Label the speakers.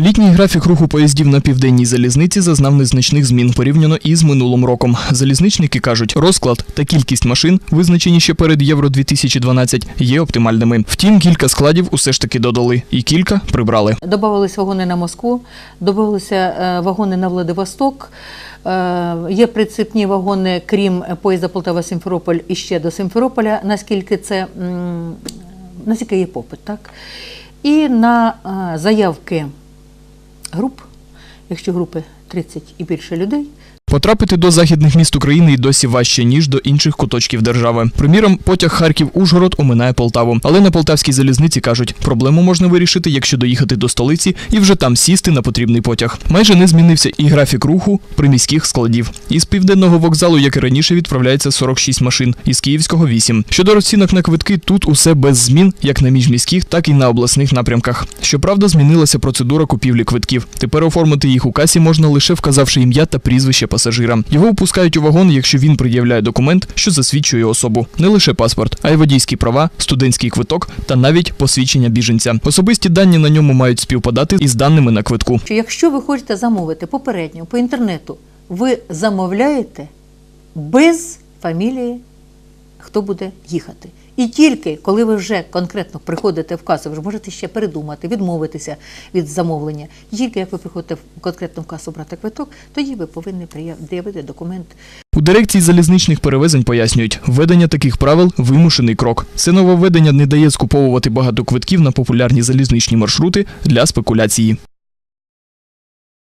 Speaker 1: Літній графік руху поїздів на південній залізниці зазнав незначних змін порівняно із минулим роком. Залізничники кажуть, розклад та кількість машин, визначені ще перед Євро 2012, є оптимальними. Втім, кілька складів усе ж таки додали, і кілька прибрали.
Speaker 2: Добавились вагони на Москву, додавалися е, вагони на Владивосток. Е, Є прицепні вагони, крім поїзда Полтава-Сімферополь і ще до Сімферополя, наскільки це наскільки є попит, так? І на е, заявки груп, якщо групи 30 і більше людей,
Speaker 1: Потрапити до західних міст України й досі важче, ніж до інших куточків держави. Приміром, потяг Харків-Ужгород оминає Полтаву. Але на полтавській залізниці кажуть, проблему можна вирішити, якщо доїхати до столиці і вже там сісти на потрібний потяг. Майже не змінився і графік руху приміських складів. Із південного вокзалу, як і раніше, відправляється 46 машин, із Київського 8. Щодо розцінок на квитки, тут усе без змін, як на міжміських, так і на обласних напрямках. Щоправда, змінилася процедура купівлі квитків. Тепер оформити їх у касі можна лише вказавши ім'я та прізвище пасажира. Його впускають у вагон, якщо він пред'являє документ, що засвідчує особу, не лише паспорт, а й водійські права, студентський квиток та навіть посвідчення біженця. Особисті дані на ньому мають співпадати із даними на квитку.
Speaker 2: що якщо ви хочете замовити попередньо по інтернету, ви замовляєте без фамілії, хто буде їхати. І тільки коли ви вже конкретно приходите в касу, ви ж можете ще передумати, відмовитися від замовлення. Тільки як ви приходите в конкретну касу брати квиток, тоді ви повинні пред'явити документ
Speaker 1: У дирекції залізничних перевезень пояснюють, введення таких правил вимушений крок. Це нововведення не дає скуповувати багато квитків на популярні залізничні маршрути для спекуляції.